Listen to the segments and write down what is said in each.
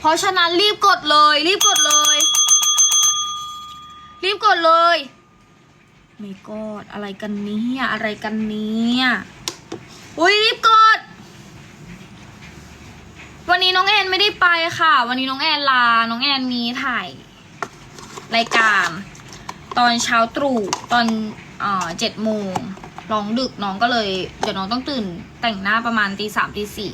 เพราะฉะนั้นรีบกดเลย รีบกดเลย รีบกดเลยไม่กดอะไรกันเนี้อะไรกันเนี้อุ้ยรีบกด วันนี้น้องแอนไม่ได้ไปค่ะ วันนี้น้องแอนลา น้องแอนมีถ่ายรายการ ตอนเช้าตรู่ตอนเอ่อเจ็ดโมงร้องดึกน้องก็เลย เดี๋ยวน้องต้องตื่นแต่งหน้าประมาณตีสามตีสี่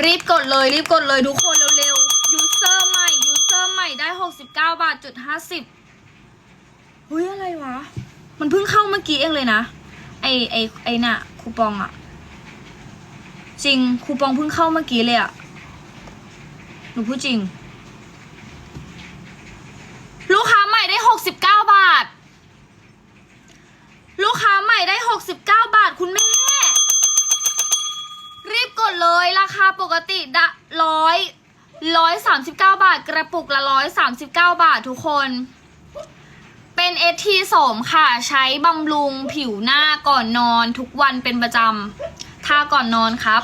รีบกดเลยรีบกดเลยทุกคนเร็วๆยูเซอร์ใหม่ยูเซอร์ใหม่ได้หกสิบเก้าบาทจุดห้าสิบเฮ้ยอะไรวะ มันเพิ่งเข้าเมื่อกี้เองเลยนะ ไอไอไอน่ะคูปองอะจริงคูปองเพิ่งเข้าเมื่อกี้เลยอะหนูพูดจริง ลูกค้าใหม่ได้หกสิบเก้าบาท ลูกค้าใหม่ได้หกสิบ ปกติดะร้อยร้อยสามสิบเก้าบาท กระปุกละร้อยสามสิบเก้าบาททุกคน เป็นเอทีสมค่ะ ใช้บำรุงผิวหน้าก่อนนอนทุกวันเป็นประจำทาก่อนนอนครับ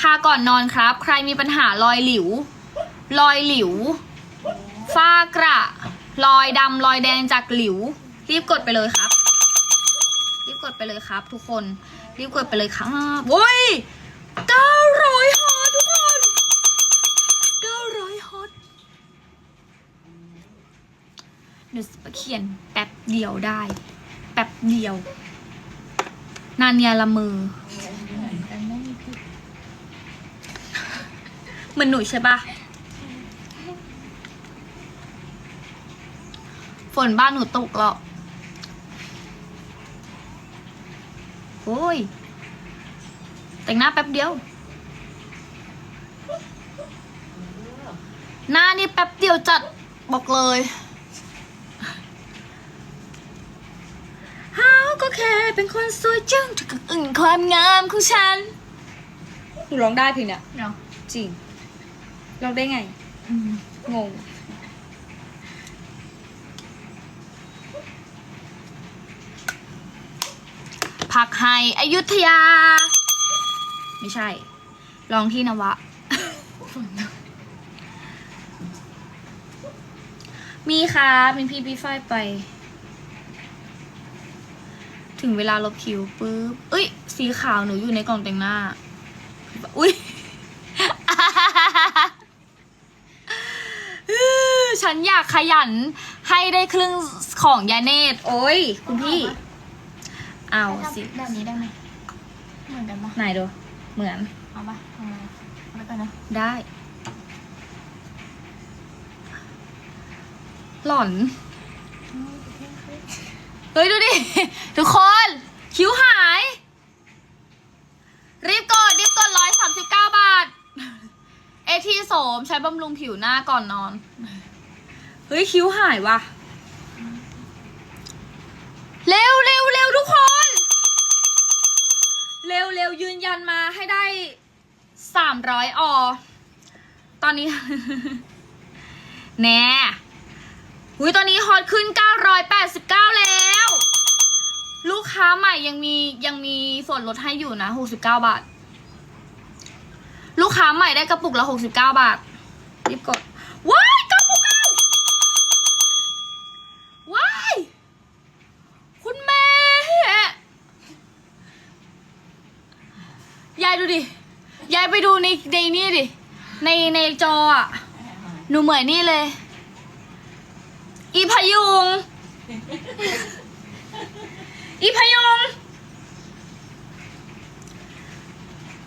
ทาก่อนนอนครับ ใครมีปัญหารอยหลิว รอยหลิว ฝ้ากระ รอยดำรอยแดงจากหลิว รีบกดไปเลยครับ รีบกดไปเลยครับ ทุกคน รีบกดไปเลยครับโว้ย เก้าร้อยฮอตทุกคนเก้าร้อยฮอตเดี๋ยวจะเขียนแป๊บเดียวได้ แป๊บเดียว นาเนียละมือ เหมือนหนูใช่ปะฝนบ้านหนูตกหรอกโอ้ย แต่งหน้าแป๊บเดียว หน้านี่แป๊บเดียวจัดบอกเลยเฮาก็แค่เป็นคนสวยจึ้งถูกกับอึ่งความงามของฉันหนูร้องได้เพลงเนี้ยเนาะจริงร้องได้ไง งงพักให้อยุธยา ไม่ใช่ ลองที่นวะ มีค่ะมีพี่พี่ฝ้ายไป ถึงเวลาลบคิวปุ๊บเอ้ย สีขาวหนูอยู่ในกล่องแต่งหน้า อุ้ยฉันอยากขยันให้ได้ครึ่งของยาเนตโอ้ย คุณพี่ เอาสิ แบบนี้ได้ไหม เหมือนกันปะไหนดู เหมือน เอาปะเอามาเอาไปก่อนนะ ได้ หล่อน เฮ้ย ดูดิ ทุกคน คิ้วหาย รีบกดรีบกดร้อยสามสิบเก้าบาท เอทีโสมใช้บำรุงผิวหน้าก่อนนอน เฮ้ย คิ้วหายว่ะ เร็วเร็วเร็วทุกคน เร็วเร็วยืนยันมาให้ได้สามร้อยอตอนนี้ แน่หุยตอนนี้ฮอตขึ้น 989 แล้ว ลูกค้าใหม่ยังมียังมีส่วนลดให้อยู่นะ 69 บาท ลูกค้าใหม่ได้กระปุกละ 69 บาท รีบกด ว้ายกระปุกแล้วว้าย คุณแม่ ยาย ดูดิ ยายไปดูในในนี่ดิ ในในจออะ หนูเหมือนนี่เลย อีพยุง อีพยุง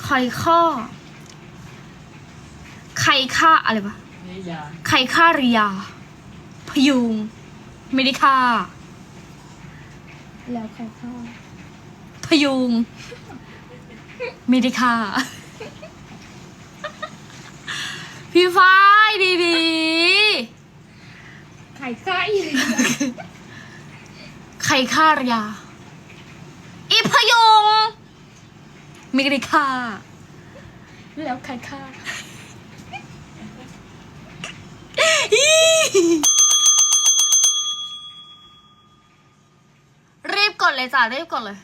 ไข่ข้อ ไข่ข้าอะไรวะนี่ยาไข่ข้าริยา พยุง ไม่ได้ฆ่าแล้วใครเข้าพยุง ไม่ได้ค่ะพี่ฝ้ายดีดีไข่ไส้ๆใครฆ่ารยาอีพยุงไม่ได้ค่ะแล้วใครเข้ารีบกดเลยจ้ะรีบกดเลย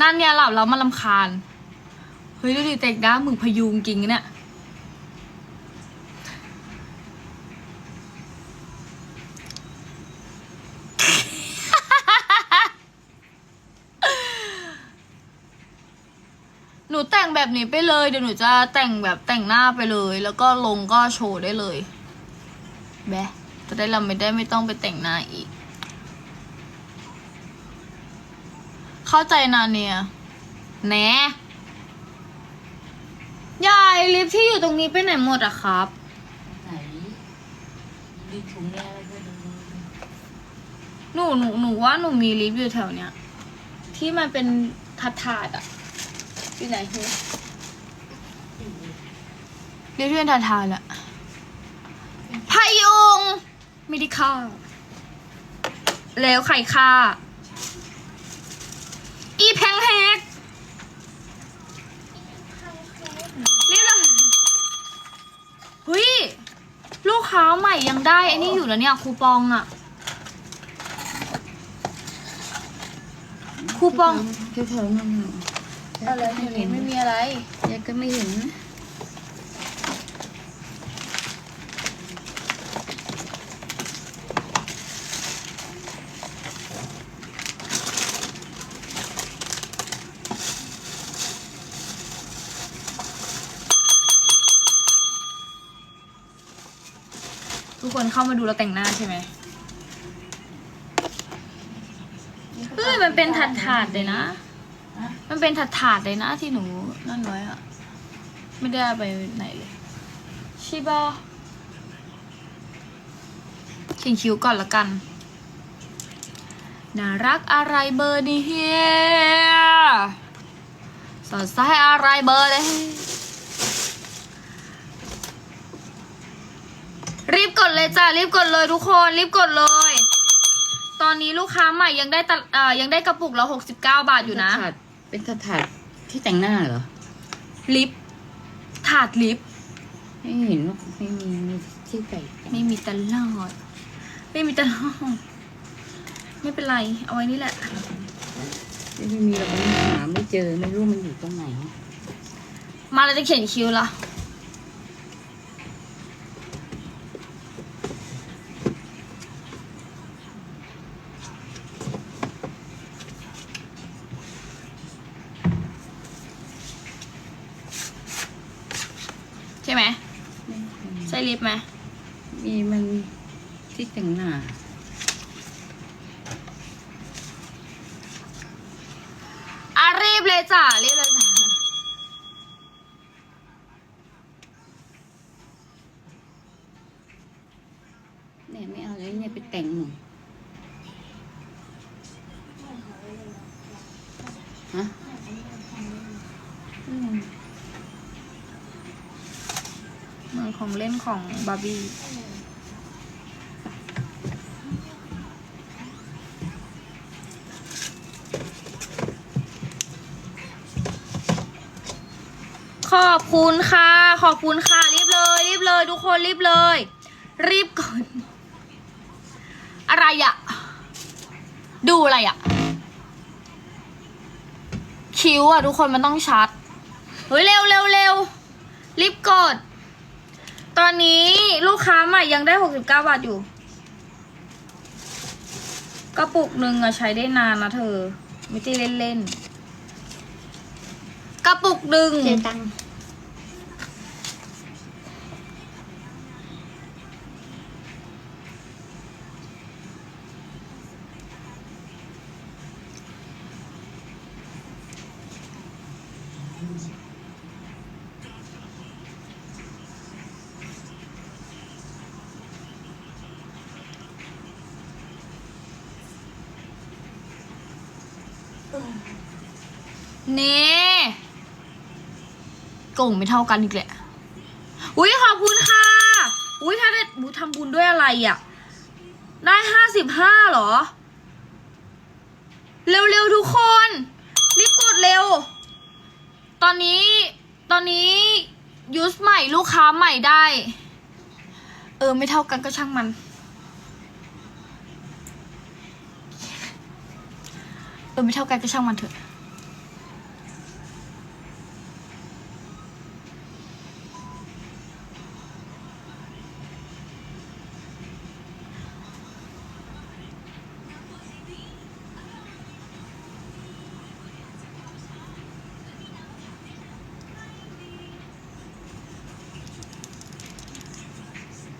นั่นเนี่ยหลับแล้วมันลำคาญ เฮ้ยดูดิแต่งหน้ามึงพยุงจริงเนี่ย หนูแต่งแบบนี้ไปเลย เดี๋ยวหนูจะแต่งแบบแต่งหน้าไปเลย แล้วก็ลงก็โชว์ได้เลย แบะจะได้เราไม่ได้ไม่ต้องไปแต่งหน้าอีก เข้าใจนาเนียแหนยายลิฟต์ที่อยู่ตรงนี้ไปไหนหมดอะครับ ไหนมีถุงยาอะไรก็ดูหนูหนูหนูว่าหนูมีลิฟต์อยู่แถวเนี้ย ที่มันเป็นถาดถาดๆอะอยู่ไหนเฮ้ยลิฟต์ที่เป็นถาดถาดๆอะพายุงไม่ได้ฆ่าแล้วใครฆ่า อีแพงแฮกเรียกอะไรเฮ้ย ลูก ค้าใหม่ยังได้ไอ้นี่อยู่แล้วเนี่ยคูปองอะคูปองแถวๆนั้นน่ะอะไรเห็นไม่มีอะไรยายก็ไม่เห็นนะ คนเข้ามาดูเราแต่งหน้าใช่ไหมเฮ้ยมันเป็นถาดถาดๆเลยนะ มันเป็นถาดถาดๆเลยนะที่หนูนั่นไว้อะไม่ได้เอาไปไหนเลยชิบะเขียนคิ้วก่อนละกัน น่ารักอะไรเบอร์นี้เฮียสดใสอะไรเบอร์เลย รีบ กดเลยจ้ะรีบกดเลยทุกคนรีบกดเลย ตอนนี้ลูกค้าใหม่ยังได้ตะเอ่อยังได้กระปุกละหกสิบเก้าบาทอยู่นะถาดเป็นถาดถาดที่แต่งหน้าเหรอ ลิป ถาดลิป ไม่เห็นว่าไม่มีมีที่ใส่ไม่มีตลอด ไม่มีตลอด ไม่เป็นไร เอาไว้นี่แหละ ไม่มีเราหาไม่เจอไม่รู้มันอยู่ตรงไหน มาเราจะเขียนคิ้วละใช่ไหม ใช่ลิปไหมมีมันที่แต่งหน้าอะรีบเลยจ้ะรีบเลยจ้ะเนี่ยไม่เอาแล้วเนี่ยไปแต่งหนูฮะอืม เหมือน ของบาร์บี้ขอบคุณค่ะ ขอบคุณค่ะ รีบเลย รีบเลย ทุกคนรีบเลย รีบก่อน อะไรอะดูอะไรอะคิ้วอะทุกคนมันต้องชัด เฮ้ย เร็วเร็วเร็วรีบกด อนนี้ลูกค้าใหม่ยังได้หกสิบเก้าบาทอยู่ กระปุกหนึ่งอะใช้ได้นานนะเธอ ไม่ใช่เล่นๆ กระปุกหนึ่งเจตังค์ นี่ กล่งไม่เท่ากันอีกแหละ อุ้ยขอบคุณค่ะ อุ้ยถ้าได้บูทำบุญด้วยอะไรอะ ได้ห้าสิบห้าหรอ เร็วๆทุกคน รีบกดเร็ว ตอนนี้ ตอนนี้ยูสใหม่ลูกค้าใหม่ได้ เออ ไม่เท่ากันก็ช่างมันเออไม่เท่ากันก็ช่างมันเถอะ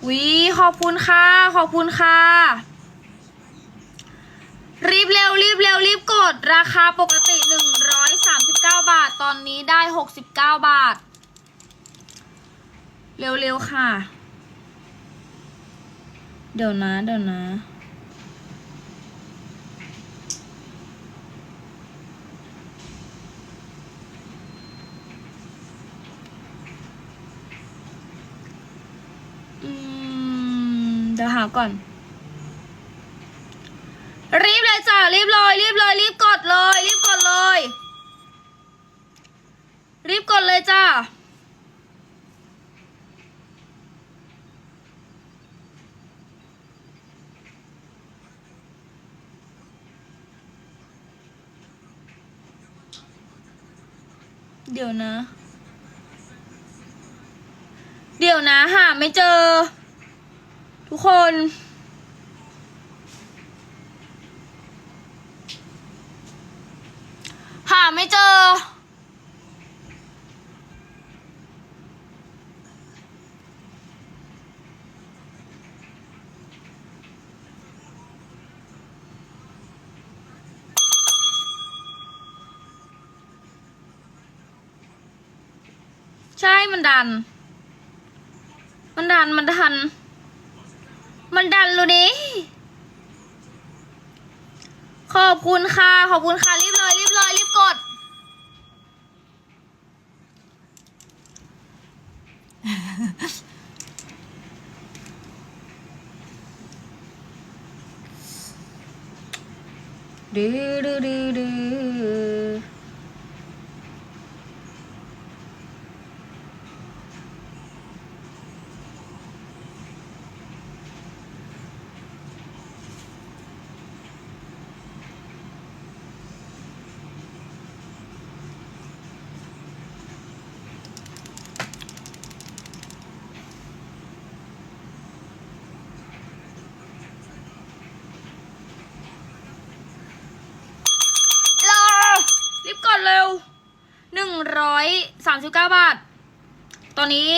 วิขอบคุณค่ะ ขอบคุณค่ะ รีบเร็วรีบเร็วรีบกด ราคาปกติ 139 บาท ตอนนี้ได้ 69 บาท เร็วๆค่ะ เดี๋ยวนะ เดี๋ยวนะ เดี๋ยวหาก่อน รีบเลยจ้ะรีบเลยรีบเลยรีบกดเลย รีบกดเลย รีบกดเลยจ้าเดี๋ยวนะ เดี๋ยวนะ หาไม่เจอ ทุกคน หาไม่เจอ ใช่มันดัน มันดัน มันดัน มันดันเลยดิขอบคุณค่ะ ขอบคุณค่ะ รีบเลย รีบเลย รีบกด ดื้อดื้อดื้อดื้อ รอรีบกดเร็ว หนึ่งร้อย สามสิบเก้าบาท ตอนนี้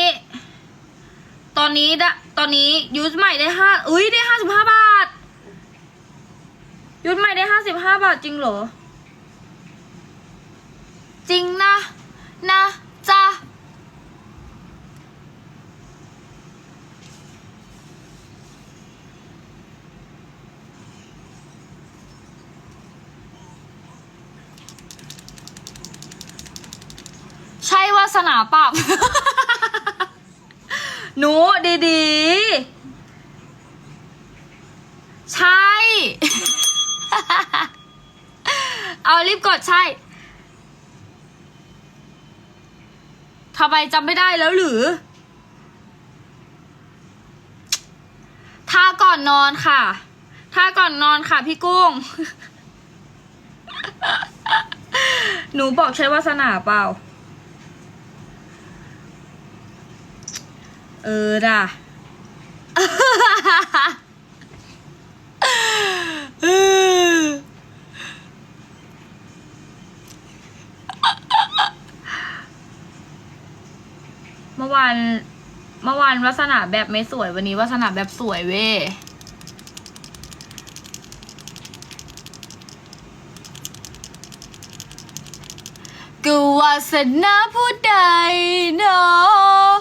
ตอนนี้ดะตอนนี้ยูสใหม่ได้ห้าอุ้ยได้ห้าสิบห้าบาท ยูสใหม่ได้ห้าสิบห้าบาทจริงเหรอ จริงนะ นะจ้าใช่วาสนาเปล่าหนูดีๆ ใช่ เอารีบกดใช่ทำไมจำไม่ได้แล้วหรือท่าก่อนนอนค่ะท่าก่อนนอนค่ะพี่กุ้ง หนูบอกใช้วาสนาเปล่า เออด่ะเออเมื่อวานเมื่อวานวัสนาแบบไม่สวยวันนี้วัสนาแบบสวยเว้ยกูวาสนาผู้ใดเนาะ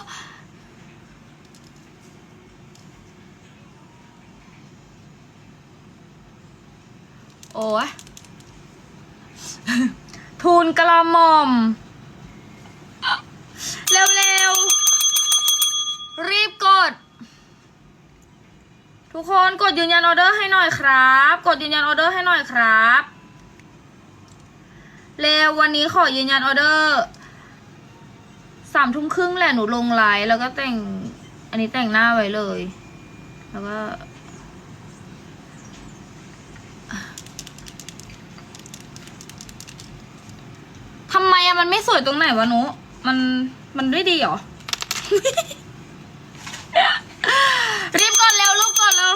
โอ้ย ทู ลกระหม่อม เร็วๆ รีบกด ทุกคนกดยืนยันออเดอร์ให้หน่อยครับ กดยืนยันออเดอร์ให้หน่อยครับเร็ววันนี้ขอยืนยันออเดอร์สามทุ่มครึ่งแหละหนูลงไลน์แล้วก็แต่ง อันนี้แต่งหน้าไว้เลย แล้วก็ ทำไม อะมันไม่สวยตรงไหนวะหนุมันมันไม่ดีเหรอ รีบกดเร็วลูกกดเร็ว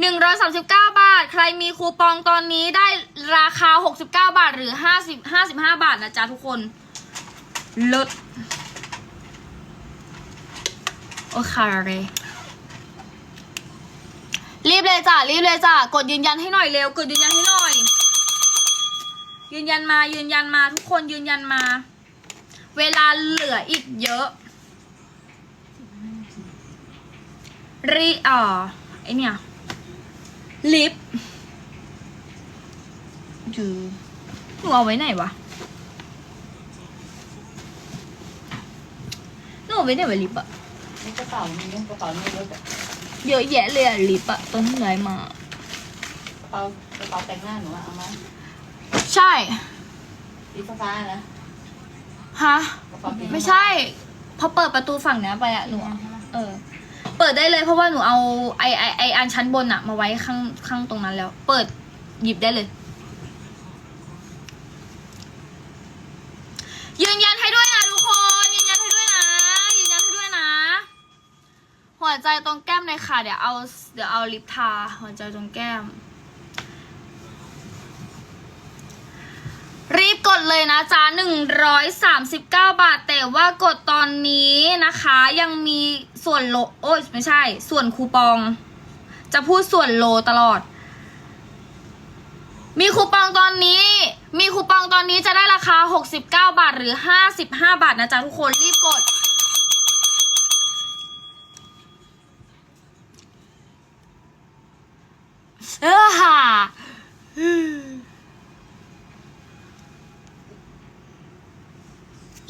หนึ่งร้อยสามสิบเก้าบาท ใครมีคูปองตอนนี้ได้ราคาหกสิบเก้าบาท หรือห้าสิบห้าสิบห้าบาทนะจ๊ะทุกคนลดโอเคเลยรีบเลยจ้ะรีบเลยจ้ะกดยืนยันให้หน่อยเร็วกดยืนยันให้หน่อย ยืนยันมายืนยันมาทุกคนยืนยันมา เวลาเหลืออีกเยอะรีอ่อไอเนี่ยลิปอยู่หนูเอาไว้ไหนวะหนูเอาไว้ไหนวะลิปอะนี่กระเป๋ามีกระเป๋าในรถอะเยอะแยะเลยอะลิปอะตอนที่ไหนมากระเป๋ากระเป๋าแต่งหน้าหนูอะเอามา ใช่ สีฟ้าๆนะฮะกระเป๋าแต่งหน้าไม่ใช่ พอเปิดประตูฝั่งเนี้ยไปอะหนูอะเออ เปิดได้เลยเพราะว่าหนูเอาไอไอไออันชั้นบนอะมาไว้ข้างข้างตรงนั้นแล้ว เปิดหยิบได้เลย ยืนยันให้ด้วยนะทุกคน ยืนยันให้ด้วยนะ ยืนยันให้ด้วยนะ หัวใจตรงแก้มเลยค่ะ เดี๋ยวเอา เดี๋ยวเอาลิปทา หัวใจตรงแก้ม รีบกดเลยนะจ๊ะ139 บาท แต่ว่ากดตอนนี้นะคะยังมีส่วนโลโอ้ยไม่ใช่ ส่วนคูปอง จะพูดส่วนโลตลอด มีคูปองตอนนี้ มีคูปองตอนนี้จะได้ราคา 69 บาทหรือ 55 บาทนะจ๊ะทุกคนรีบกด เออค่ะ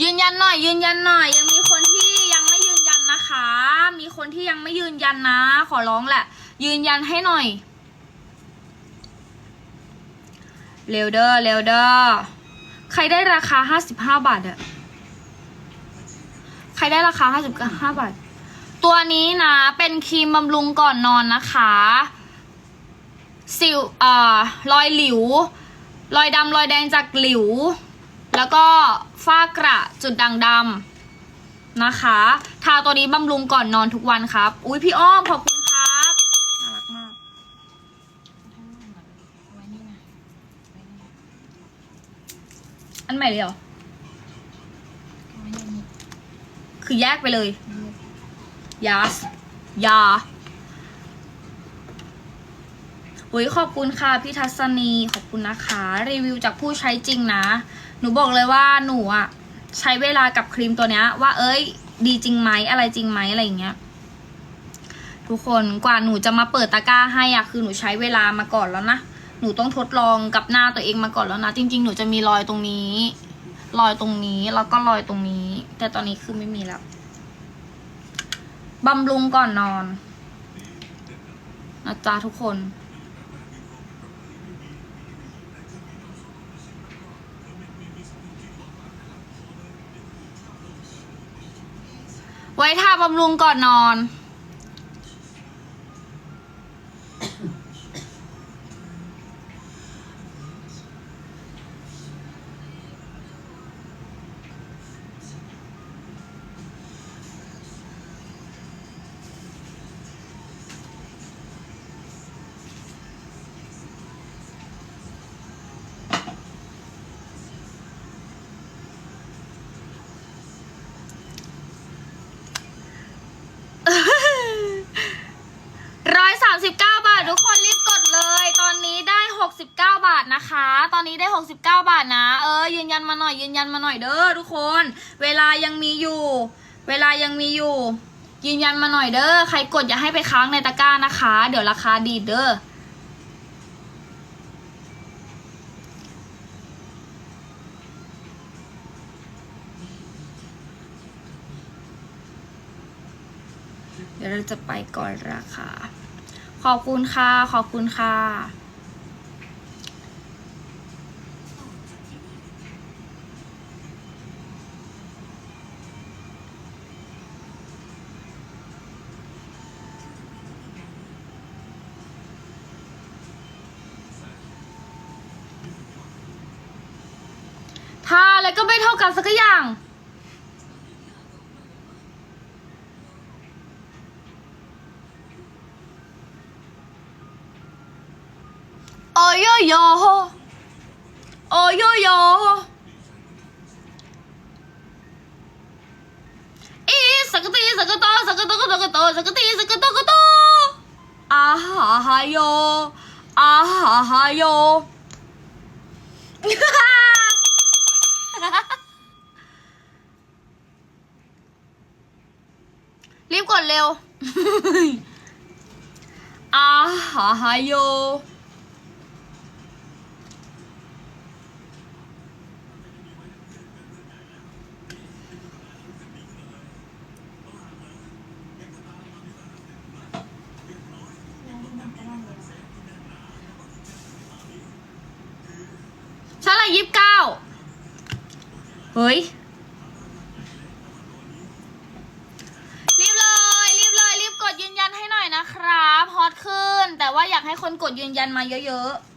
ยืนยันหน่อยยืนยันหน่อย ยังมีคนที่ยังไม่ยืนยันนะคะ มีคนที่ยังไม่ยืนยันนะ ขอร้องแหละ ยืนยันให้หน่อย เร็วเด้อเร็วเด้อใครได้ราคาห้าสิบห้าบาทอะใครได้ราคาห้าสิบห้าบาท ตัวนี้นะ เป็นครีมบำรุงก่อนนอนนะคะ สิวเอ่อรอยหลิว รอยดำรอยแดงจากหลิว แล้วก็ฝ้ากระจุดด่างดำนะคะทาตัวนี้บำรุงก่อนนอนทุกวันครับ อุ้ยพี่อ้อมขอบคุณครับน่ารักมากอันใหม่เลยเหรอ คือแยกไปเลยยาสยาอุ้ยขอบคุณค่ะพี่ทัศนีขอบคุณนะคะ รีวิวจากผู้ใช้จริงนะ นูบอกเลยว่าหนูอะใช้เวลากับครีมตัวเนี้ย ว่าเอ้ย ดีจริงไหมอะไรจริงไหมอะไรอย่างเงี้ยทุกคนกว่าหนูจะมาเปิดตะกร้าให้อะคือหนูใช้เวลามาก่อนแล้วนะหนูต้องทดลองกับหน้าตัวเองมาก่อนแล้วนะ จริง ๆ หนูจะมีรอยตรงนี้ รอยตรงนี้แล้วก็รอยตรงนี้ แต่ตอนนี้คือไม่มีแล้วบำรุงก่อนนอนนะจ๊ะทุกคน ไว้ทาบำรุงก่อนนอน 69 บาทนะคะ ตอนนี้ได้ 69 บาทนะ เออยืนยันมาหน่อยยืนยันมาหน่อยเด้อทุกคน เวลายังมีอยู่ เวลายังมีอยู่ ยืนยันมาหน่อยเด้อใครกดอย่าให้ไปค้างในตะกร้านะคะ เดี๋ยวราคาดีเด้อเดี๋ยวเราจะไปก่อนราคา ขอบคุณค่ะ ขอบคุณค่ะ กันสักอย่าง โอ้ยโยโอ้ยโยอีสักตีสักตอสักตอสักตอกโตสกตีสักโตกโตอาหาฮาโยอาหาฮาโย รีบ กดเร็วอาหาฮาโย ชั้นละยี่สิบเก้า เฮ้ย รีบเลย รีบเลย รีบกดยืนยันให้หน่อยนะครับฮอตขึ้น แต่ว่าอยากให้คนกดยื นยันมาเยอะๆ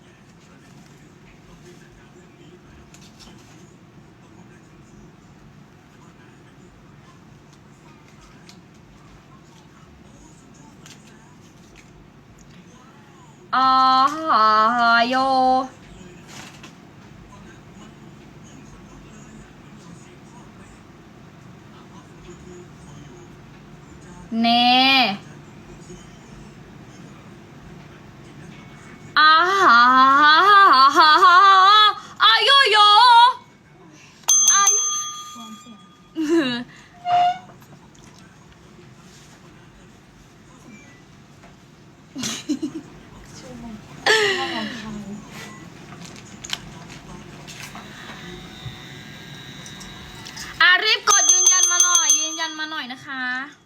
อาหาโย เน อาหาฮาฮาฮาอาโยอายุรวมเสียงชื่อาอารีบกดยืนยันมาหน่อย ยืนยันมาหน่อยนะคะ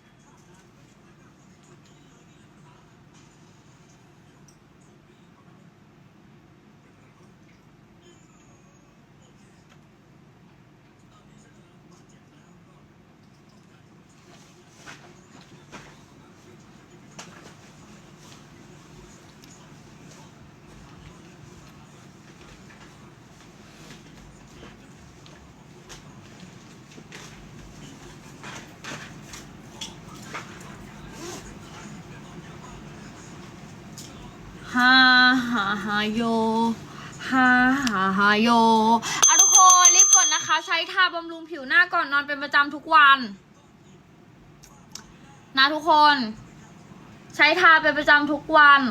ฮาฮาฮาโยฮาฮาฮาโยอะทุกคนรีบกดนะคะ ใช้ทาบำรุงผิวหน้าก่อนนอนเป็นประจำทุกวัน นะทุกคน ใช้ทาเป็นประจำทุกวัน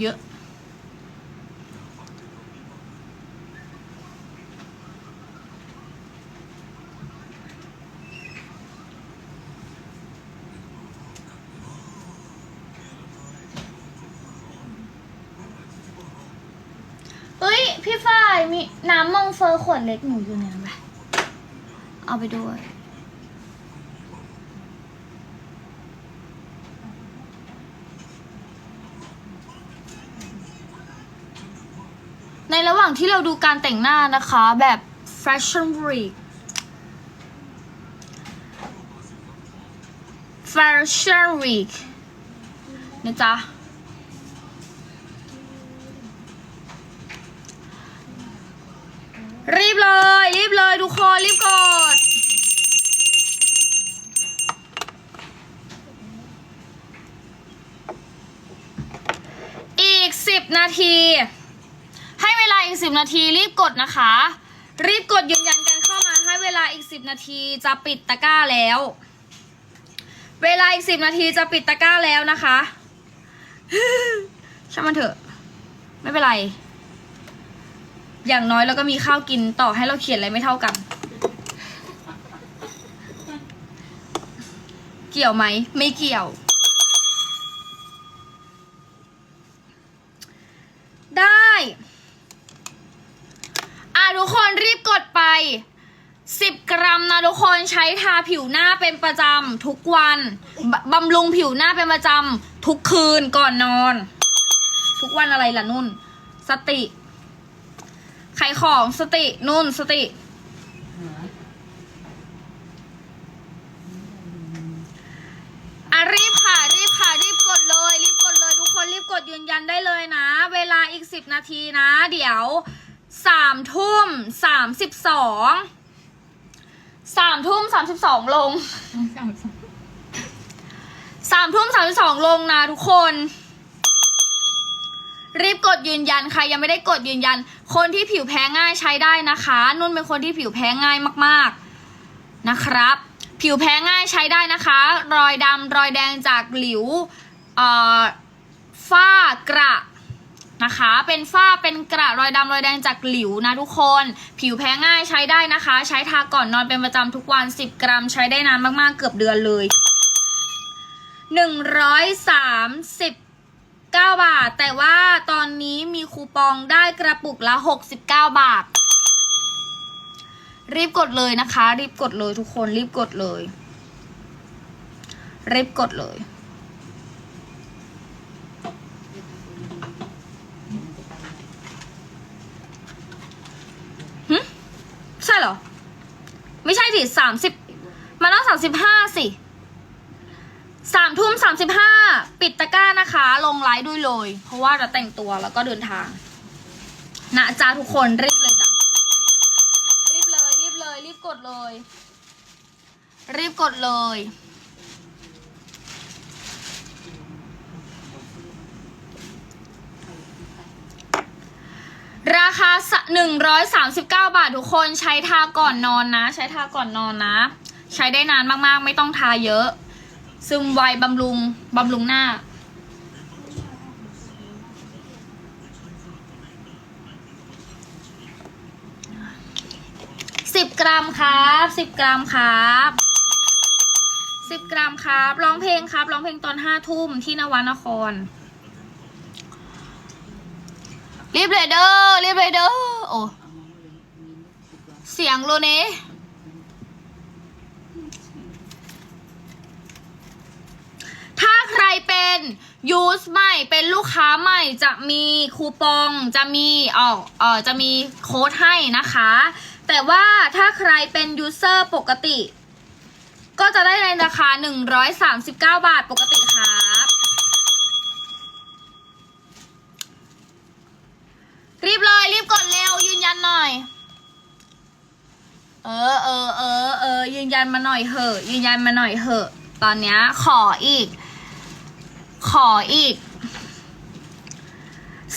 เยอะเฮ้ย พี่ฝ้ายมีน้ำมองเฟอร์ขวดเล็กหนูอยู่ไหนไปเอาไปด้วย ที่เราดูการแต่งหน้านะคะแบบ Fashion Week Fashion Week นะจ๊ะ นาทีรีบกดนะคะ รีบกดยืนยันกันเข้ามาให้เวลาอีก 10 นาทีจะปิดตะกร้าแล้ว เวลาอีก 10 นาทีจะปิดตะกร้าแล้วนะคะช่างมันเถอะ ไม่เป็นไร อย่างน้อยเราก็มีข้าวกินต่อให้เราเขียนอะไรไม่เท่ากัน เกี่ยวไหม ไม่เกี่ยว ได้ อะ ทุกคนรีบกดไป 10 กรัมนะทุกคนใช้ทาผิวหน้าเป็นประจำทุกวันบบำรุงผิวหน้าเป็นประจำทุกคืนก่อนนอน ทุกวันอะไรล่ะนุ่น สติขายของสตินุ่นสติ อะรีบค่ะ รีบค่ะ รีบกดเลย รีบกดเลย ทุกคนรีบกดยืนยันได้เลยนะ เวลาอีกสิบนาทีนะ เดี๋ยว สามทุ่มสามสิบสองสามทุ่มสามสิบสองลงสามทุ่มสามสิบสองลงนะทุกคน รีบกดยืนยันใครยังไม่ได้กดยืนยัน คนที่ผิวแพ้ง่ายใช้ได้นะคะ นุ่นเป็นคนที่ผิวแพ้ง่ายมาก ๆนะครับ ผิวแพ้ง่ายใช้ได้นะคะ รอยดำรอยแดงจากหลิวเอ่อฝ้ากระ นะคะ เป็นฝ้าเป็นกระรอยดำรอยแดงจากหลิวนะทุกคน ผิวแพ้ง่ายใช้ได้นะคะ ใช้ทาก่อนนอนเป็นประจำทุกวัน 10 กรัม ใช้ได้นานมากๆเกือบเดือนเลยหนึ่งร้อยสามสิบาท แต่ว่าตอนนี้มีคูปองได้กระปุกละหกสิบเก้าบาท รีบกดเลยนะคะ รีบกดเลยทุกคนรีบกดเลย รีบกดเลย ใช่เหรอ ไม่ใช่สิสามสิบมันต้องสามสิบห้าสิสามทุ่มสามสิบห้าปิดตะกร้านะคะ ลงไลฟ์ด้วยเลย เพราะว่าจะแต่งตัวแล้วก็เดินทาง นะจ้าทุกคนรีบเลยจ้ะรีบเลยรีบเลย รีบกดเลย รีบกดเลย ราคาหนึ่งร้อยสามสิบเก้าบาททุกคนใช้ทาก่อนนอนนะ ใช้ทาก่อนนอนนะ ใช้ได้นานมากๆ ไม่ต้องทาเยอะ ซึมไวบำรุงบำรุงหน้าสิบกรัมครับสิบกรัมครับสิบกรัมครับร้องเพลงครับร้องเพลงตอนห้าทุ่มที่นวนคร รีบเลยเด้อรีบเลยเด้อโอ้เสียงโลเนถ้าใครเป็นยูสใหม่เป็นลูกค้าใหม่จะมีคูปองจะมีเออเออจะมีโค้ดให้นะคะ แต่ว่าถ้าใครเป็นยูเซอร์ปกติ ก็จะได้ในราคา 139 บาทปกติครับ รีบเลยรีบกดเร็วยืนยันหน่อย เออเออเออเออยืนยันมาหน่อยเหอะ ยืนยันมาหน่อยเหอะ ตอนเนี้ยขออีก ขออีก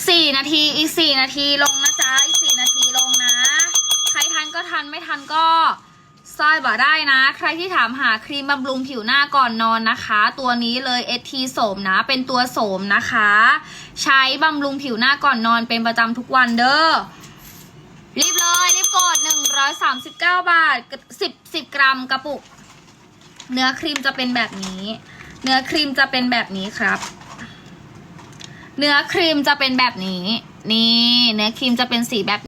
สี่นาทีอีกสี่นาทีลงนะจ๊ะอีกสี่นาทีลงนะ ใครทันก็ทันไม่ทันก็ ซอยบ่ได้นะ ใครที่ถามหาครีมบำรุงผิวหน้าก่อนนอนนะคะ ตัวนี้เลยเอทีโสมนะ เป็นตัวโสมนะคะ ใช้บำรุงผิวหน้าก่อนนอนเป็นประจำทุกวันเด้อรีบเลยรีบกด 139 บาท 10 10 กรัมกระปุก เนื้อครีมจะเป็นแบบนี้ เนื้อครีมจะเป็นแบบนี้ครับ เนื้อครีมจะเป็นแบบนี้ นี่ เนื้อครีมจะเป็นสีแบบ